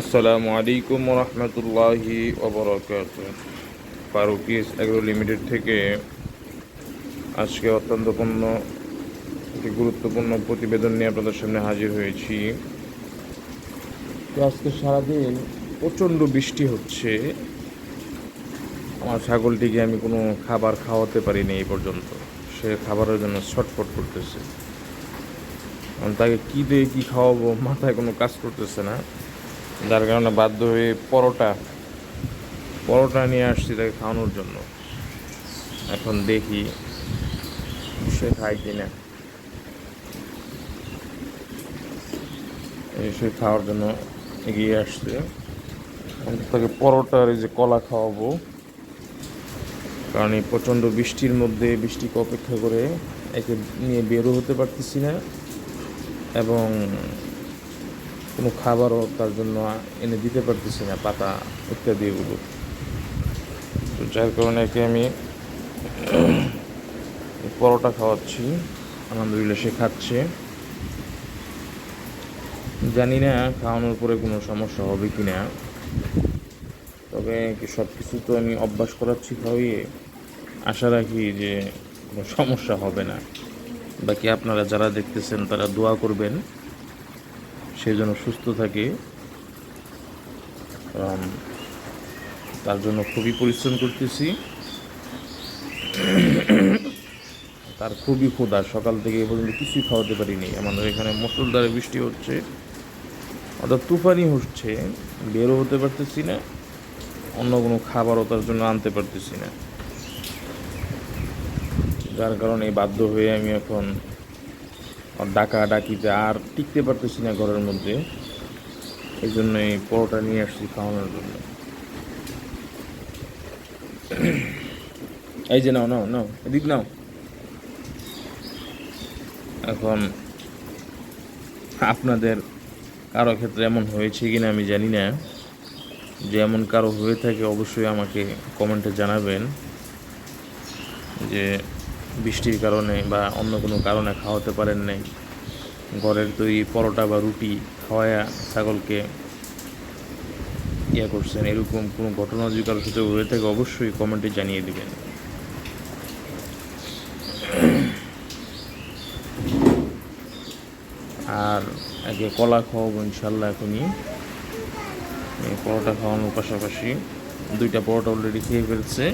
আসসালামু আলাইকুম রহমতুল্লাহি ওবরাকাত ফারুকিস এগ্রো লিমিটেড থেকে আজকে অত্যন্ত পূর্ণ, একটি গুরুত্বপূর্ণ প্রতিবেদন নিয়ে আপনাদের সামনে হাজির হয়েছি। তো আজকে সারাদিন প্রচণ্ড বৃষ্টি হচ্ছে। আমার ছাগলটিকে আমি কোনো খাবার খাওয়াতে পারিনি এই পর্যন্ত। সে খাবারের জন্য ছটফট করতেছে। তাকে কী দিয়ে কী খাওয়াবো, মাথায় কোনো কাজ করতেছে না। যার কারণে বাধ্য হয়ে পরোটা পরোটা নিয়ে আসছি তাকে খাওয়ানোর জন্য। এখন দেখি সে খায় কি না এই সে খাওয়ার জন্য এগিয়ে আসছে। তাকে পরোটার এই যে কলা খাওয়াবো। কারণ এই প্রচণ্ড বৃষ্টির মধ্যে বৃষ্টিকে অপেক্ষা করে একে নিয়ে বেরো হতে পারতেছি না। এবং কোনো খাবারও তার জন্য এনে দিতে পারতেছি না, পাতা ইত্যাদি এগুলো। তো যার কারণে একে আমি পরোটা খাওয়াচ্ছি, আলহামদুলিল্লাহ সে খাচ্ছে। জানি না খাওয়ানোর পরে কোনো সমস্যা হবে কি না, তবে সব কিছু তো আমি অভ্যাস করাচ্ছি খাওয়িয়ে। আশা রাখি যে কোনো সমস্যা হবে না। বাকি আপনারা যারা দেখতেছেন, তারা দোয়া করবেন, সে যেন সুস্থ থাকে। কারণ তার জন্য খুবই পরিশ্রম করতেছি। তার খুবই ক্ষুধা। সকাল থেকে এ পর্যন্ত কিছুই খাওয়াতে পারিনি। আমাদের এখানে মুসলধারে বৃষ্টি হচ্ছে অর্থাৎ তুফানি হচ্ছে। বেরো হতে পারতেছি না, অন্য কোনো খাবারও তার জন্য আনতে পারতেছি না। যার কারণে বাধ্য হয়ে আমি এখন ডাকা ডাকিতে আর টিকতে পারতেছি না ঘরের মধ্যে। এই জন্য এই পরোটা নিয়ে আসছি খাওয়ানোর জন্য। এই যে নাও নাও নাও, এদিক নাও। এখন আপনাদের কারও ক্ষেত্রে এমন হয়েছে কিনা আমি জানি না। যে এমন কারও হয়ে থাকে অবশ্যই আমাকে কমেন্টে জানাবেন। যে বৃষ্টির কারণে বা অন্য কোনো কারণে খাওয়াতে পারেন নাই। ঘরের তৈরি পরোটা বা রুটি খাওয়ায়া ছাগলকে ইয়ে করছেন। এরকম কোনো ঘটনা যদি কারোর সাথে হয়ে থাকে, অবশ্যই কমেন্টে জানিয়ে দেবেন। আর আগে কলা খাওয়াবো ইনশাল্লাহ এখনই। পরোটা খাওয়ানোর পাশাপাশি দুইটা পরোটা অলরেডি খেয়ে ফেলছে।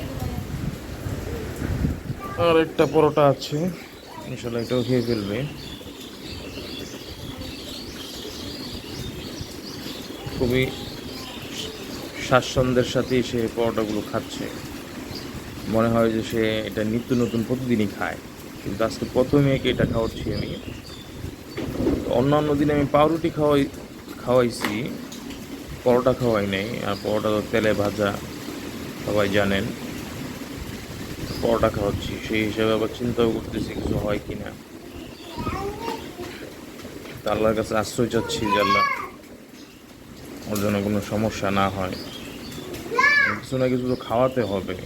আর একটা পরোটা আছে। ইনশাল্লাহ এটাও খেয়ে ফেলবে। খুবই স্বাচ্ছন্দ্যের সাথেই সে পরোটাগুলো খাচ্ছে। মনে হয় যে সে এটা নিত্য নতুন প্রতিদিনই খায়। কিন্তু আজকে প্রথমে একে এটা খাওয়াচ্ছি আমি। অন্যান্য দিনে আমি পাউরুটি খাওয়াই, খাওয়াইছি। পরোটা খাওয়াই নাই। আর পরোটা তো তেলে ভাজা, সবাই জানেন। পরোটা খাওয়াচ্ছি, সেই হিসাবে আবার চিন্তাও করতেছি কিছু হয় কি না আল্লাহর কাছে আশ্রয় চাচ্ছি যে আল্লাহ ওর জন্য কোনো সমস্যা না হয়। কিছু না কিছু তো খাওয়াতে হবে।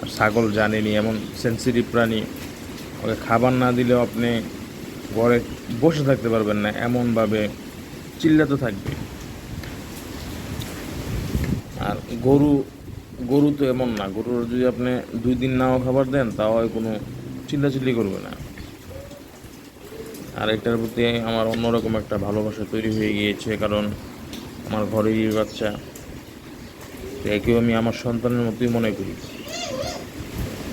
আর ছাগল জানেনি, এমন সেন্সিটিভ প্রাণী, ওকে খাবার না দিলেও আপনি ঘরে বসে থাকতে পারবেন না, এমনভাবে চিল্লাতে থাকবে। আর গরু গরু তো এমন না, গরুর যদি আপনি দুই দিন নাও খাবার দেন, তাও হয় কোনো চিল্লাচিল্লি করবে না। আর এটার প্রতি আমার অন্যরকম একটা ভালোবাসা তৈরি হয়ে গিয়েছে, কারণ আমার ঘরেরই বাচ্চা। তো একেও আমি আমার সন্তানের মতোই মনে করি।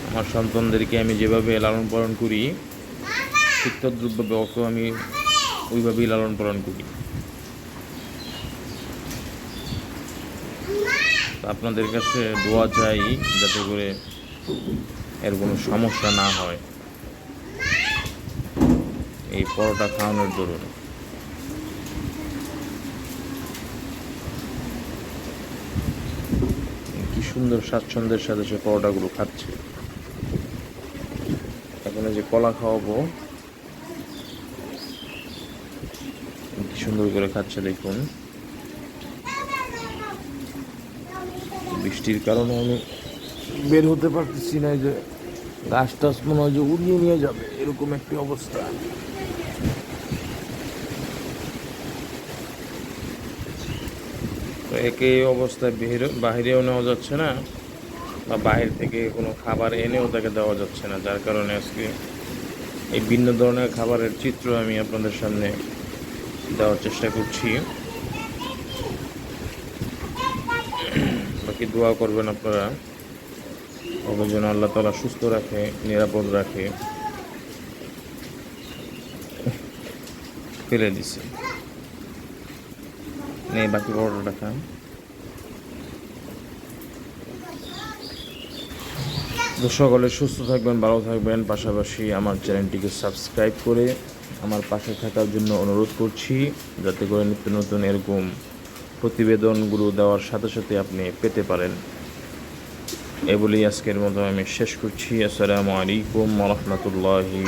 আমার সন্তানদেরকে আমি যেভাবে লালন পালন করি শিক্ষাদ্রব্য ওকেও আমি ওইভাবেই লালন পালন করি। আপনাদের কাছে দোয়া চাই যাতে করে এর কোনো সমস্যা না হয়। এই পরোটা খাওয়ানোর দরুন। কি সুন্দর স্বাচ্ছন্দ্যের সাথে সে পরোটাগুলো খাচ্ছে। এখন যে কলা খাওয়াবো, কি সুন্দর করে খাচ্ছে দেখুন। বৃষ্টির কারণে আমি বের হতে পারতেছি না যে গাছ টাছ মনে হয় যে উড়িয়ে নিয়ে যাবে, এরকম একটি অবস্থা। তো একই অবস্থায় বাহিরেও নেওয়া যাচ্ছে না, বা বাহির থেকে কোনো খাবার এনেও তাকে দেওয়া যাচ্ছে না, যার কারণে আজকে এই ভিন্ন ধরনের খাবারের চিত্র আমি আপনাদের সামনে দেওয়ার চেষ্টা করছি। বাকি দোয়া করবেন আপনারা। ওকে যেন আল্লাহ তালা সুস্থ রাখে, নিরাপদ রাখে। ফেলে দিছে। নেই, বাকি বড়টা খান। সকলে সুস্থ থাকবেন, ভালো থাকবেন। পাশাপাশি আমার চ্যানেলটিকে সাবস্ক্রাইব করে আমার পাশে থাকার জন্য অনুরোধ করছি, যাতে করে নিত্য নতুন এরকম প্রতিবেদনগুলো দেওয়ার সাথে সাথে আপনি পেতে পারেন। এ বলেই আজকের মতো আমি শেষ করছি। আসসালামু আলাইকুম রহমতুল্লাহি